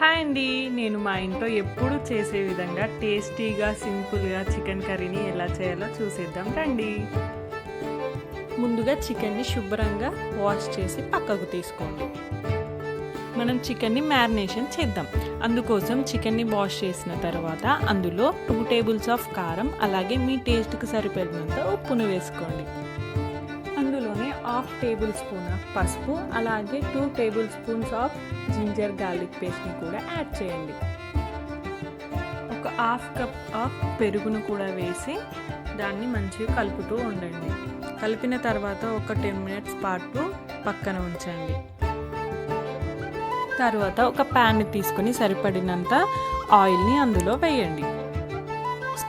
Hi అండి. నేను మా ఇంట్లో ఎప్పుడు చేసే విధంగా టేస్టీగా సింపుల్గా చికెన్ కర్రీని ఎలా చేయాలో చూసేద్దాం రండి. ముందుగా చికెన్ని శుభ్రంగా వాష్ చేసి పక్కకు తీసుకోండి. మనం చికెన్ని మ్యారినేషన్ చేద్దాం. అందుకోసం చికెన్ని వాష్ చేసిన తర్వాత అందులో టూ టేబుల్స్ ఆఫ్ కారం అలాగే మీ టేస్ట్కి సరిపడినంత ఉప్పును వేసుకోండి. హాఫ్ టేబుల్ స్పూన్ ఆఫ్ పసుపు అలాగే two tablespoons of ginger garlic పేస్ట్ని కూడా యాడ్ చేయండి. ఒక హాఫ్ కప్ ఆఫ్ పెరుగును కూడా వేసి దాన్ని మంచిగా కలుపుతూ ఉండండి. కలిపిన తర్వాత ఒక టెన్ మినిట్స్ పాటు పక్కన ఉంచండి. తర్వాత ఒక ప్యాన్ తీసుకొని సరిపడినంత ఆయిల్ని అందులో వేయండి.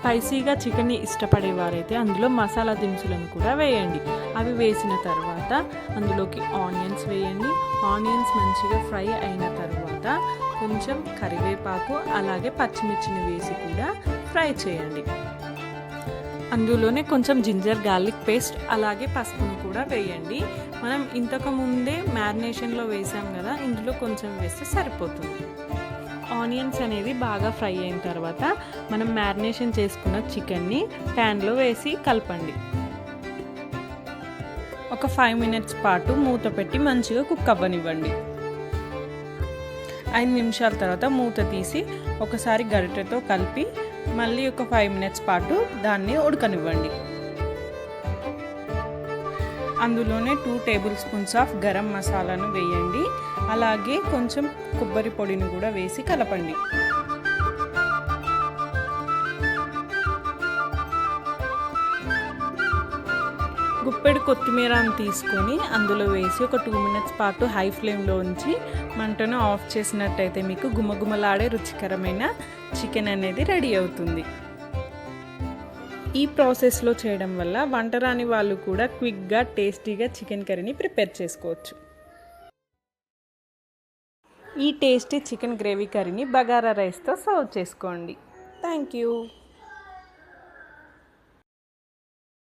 స్పైసీగా చికెన్ని ఇష్టపడేవారైతే అందులో మసాలా దినుసులను కూడా వేయండి. అవి వేసిన తర్వాత అందులోకి ఆనియన్స్ వేయండి. ఆనియన్స్ మంచిగా ఫ్రై అయిన తర్వాత కొంచెం కరివేపాకు అలాగే పచ్చిమిర్చిని వేసి కూడా ఫ్రై చేయండి. అందులోనే కొంచెం జింజర్ గార్లిక్ పేస్ట్ అలాగే పసుపును కూడా వేయండి. మనం ఇంతకు ముందే మ్యారినేషన్లో వేసాం కదా ఇందులో కొంచెం వేస్తే సరిపోతుంది. ఆనియన్స్ అనేది బాగా ఫ్రై అయిన తర్వాత మనం మ్యారినేషన్ చేసుకున్న చికెన్ని ప్యాన్లో వేసి కలపండి. ఒక ఫైవ్ మినిట్స్ పాటు మూత పెట్టి మంచిగా కుక్ అవ్వనివ్వండి. ఐదు నిమిషాల తర్వాత మూత తీసి ఒకసారి గరిటెతో కలిపి మళ్ళీ ఒక ఫైవ్ మినిట్స్ పాటు దాన్ని ఉడకనివ్వండి. అందులోనే two tablespoons of garam మసాలాను వేయండి. అలాగే కొంచెం కొబ్బరి పొడిని కూడా వేసి కలపండి. గుప్పెడు కొత్తిమీరని తీసుకొని అందులో వేసి ఒక టూ మినిట్స్ పాటు హై ఫ్లేమ్లో ఉంచి మంటను ఆఫ్ చేసినట్టయితే మీకు గుమగుమలాడే రుచికరమైన చికెన్ అనేది రెడీ అవుతుంది. ఈ ప్రాసెస్లో చేయడం వల్ల వంట రాని వాళ్ళు కూడా క్విక్గా టేస్టీగా చికెన్ కర్రీని ప్రిపేర్ చేసుకోవచ్చు. ఈ టేస్టీ చికెన్ గ్రేవీ కర్రీని బగారా రైస్తో సర్వ్ చేసుకోండి. Thank you.